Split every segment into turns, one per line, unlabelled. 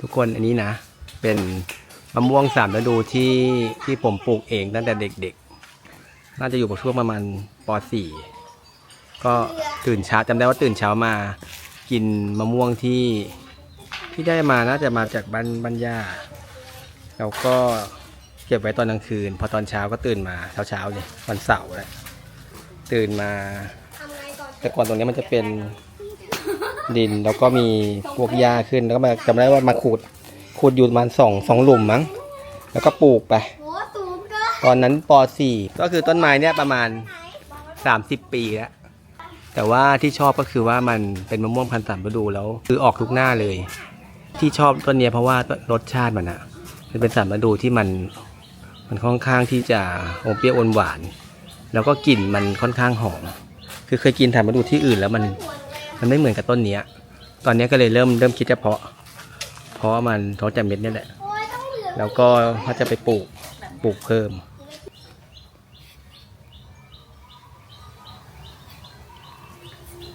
ทุกคนอันนี้นะ เป็นมะม่วงสามฤดูที่ที่ผมปลูกเองตั้งแต่เด็กๆ น่าจะอยู่ช่วงประมาณป .4 ก็ตื่นเช้าจำได้ว่าตื่นเช้ามากินมะม่วงที่ที่ได้มาน่าจะมาจากบ้านบ้านย่าแล้วก็เก็บไว้ตอนกลางคืน พอตอนเช้าก็ตื่นมาเช้าเช้าเลยวันเสาร์แหละตื่นมา แต่ก่อนตรงนี้มันจะเป็น ดินแล้วก็มีพวกหญ้าขึ้นแล้วก็มาจำได้ว่ามาขุดขุดอยู่ประมาณสองสองหลุมมั้ง แล้วก็ปลูกไป ตอนนั้นป .4 ก็คือต้นไม้เนี่ยประมาณ 30 ปีแล้วแต่ว่าที่ชอบก็คือว่ามันเป็นมะม่วงพันธุ์สามฤดูแล้วคือออกทุกหน้าเลย ที่ชอบต้นนี้เพราะว่ารสชาติมันอะมันเป็นสามฤดูที่มันมันค่อนข้างที่จะอมเปรี้ยวอมหวาน แล้วก็กลิ่นมันค่อนข้างหอมคือเคยกินสามฤดูที่อื่นแล้วมัน มันไม่เหมือนกับต้นเนี้ย ตอนนี้ก็เลยเริ่มเริ่มคิดจะเพาะ เพราะมันท้อจากเม็ดนี่แหละ แล้วก็เขาจะไปปลูกปลูกเพิ่ม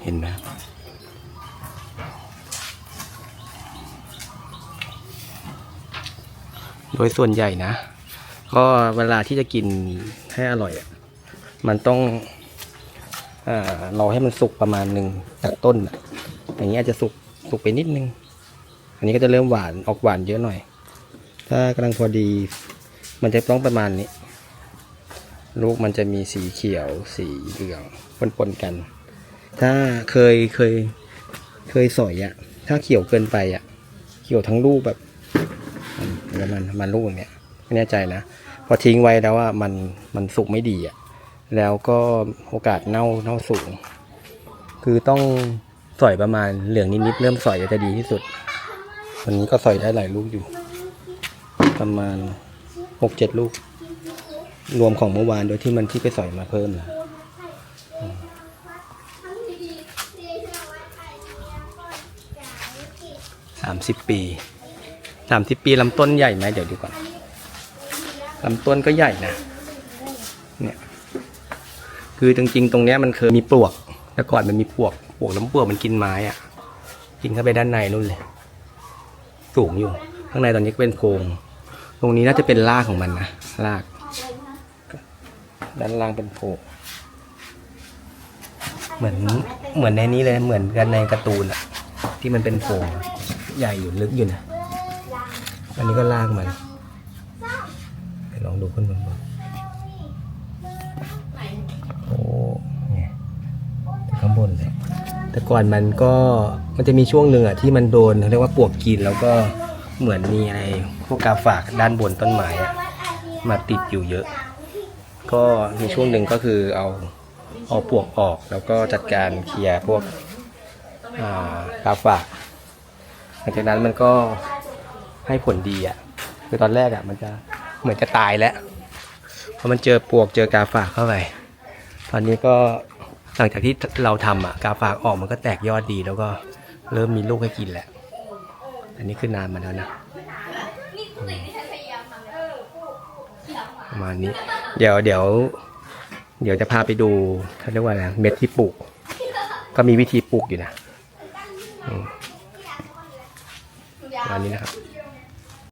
เห็นไหมโดยส่วนใหญ่นะ ก็เวลาที่จะกินให้อร่อย มันต้อง อรอให้มันสุกประมาณหนึ่งจากต้นอะอย่างนี้อาจจะสุกสุกไปนิดนึง อันนี้ก็จะเริ่มหวานออกหวานเยอะหน่อย ถ้ากำลังพอดี มันจะต้องประมาณนี้ ลูกมันจะมีสีเขียวสีเหลืองปนๆกัน ถ้าเคยเคยเคยสอยอะถ้าเขียวเกินไปอะเขียวทั้งลูกแบบมันมันมันลูกอย่างเนี้ยไม่แน่ใจนะพอทิ้งไว้แล้วว่ามันมันสุกไม่ดีอะ แล้วก็โอกาสเน่าเน่าสูง คือต้องสอยประมาณเหลืองนิดๆเริ่มสอยจะดีที่สุด วันนี้ก็สอยได้หลายลูกอยู่ ประมาณหกเจ็ดลูก รวมของเมื่อวานโดยที่มันที่ไปสอยมาเพิ่มนะสามสิบปีสามสิบปีลำต้นใหญ่ไหมเดี๋ยวดูก่อนลำต้นก็ใหญ่นะเนี่ย คือจริงๆ ตรงเนี้ยมันเคยมีปลวก แต่ก่อนมันมีปลวก ปลวกแล้วปลวกมันกินไม้อะกินเข้าไปด้านในนู่นเลย สูงอยู่ ข้างในตอนนี้ก็เป็นโพรงตรงนี้น่าจะเป็นรากของมันนะราก ด้านล่างเป็นโพรงเหมือนเหมือนในนี้เลยเหมือนกันในการ์ตูนอะที่มันเป็นโพรงใหญ่อยู่ลึกอยู่นะ อันนี้ก็รากมันลองดูขึ้นบนบนโอ้เนี่ยถึง ข้นเลยแต่ก่อนมันก็มันจะมีช่วงหนึ่งอะที่มันโดนเขาเรียกว่าปวกกินแล้วก็เหมือนมีอะไรพวกกาฝากด้านบนต้นไม้อะมาติดอยู่เยอะ ก็มีช่วงหนึ่งก็คือเอาเอาปวกออกแล้วก็จัดการเคลียร์พวกกาฝากหลังจากนั้นมันก็ให้ผลดีอะคือตอนแรกอะมันจะเหมือนจะตายแล้วเพราะมันเจอปวกเจอกาฝากเข้าไป ตอนนี้ก็ หลังจากที่เราทำอะกาฝากออกมันก็แตกยอดดีแล้วก็เริ่มมีลูกให้กินแหละ อันนี้คือนานมาแล้วนะประมาณนี้ เดี๋ยวเดี๋ยว เดี๋ยวจะพาไปดูเขาเรียกว่าอะไรเม็ดที่ปลูก ก็มีวิธีปลูกอยู่นะอืมประมาณนี้นะครับ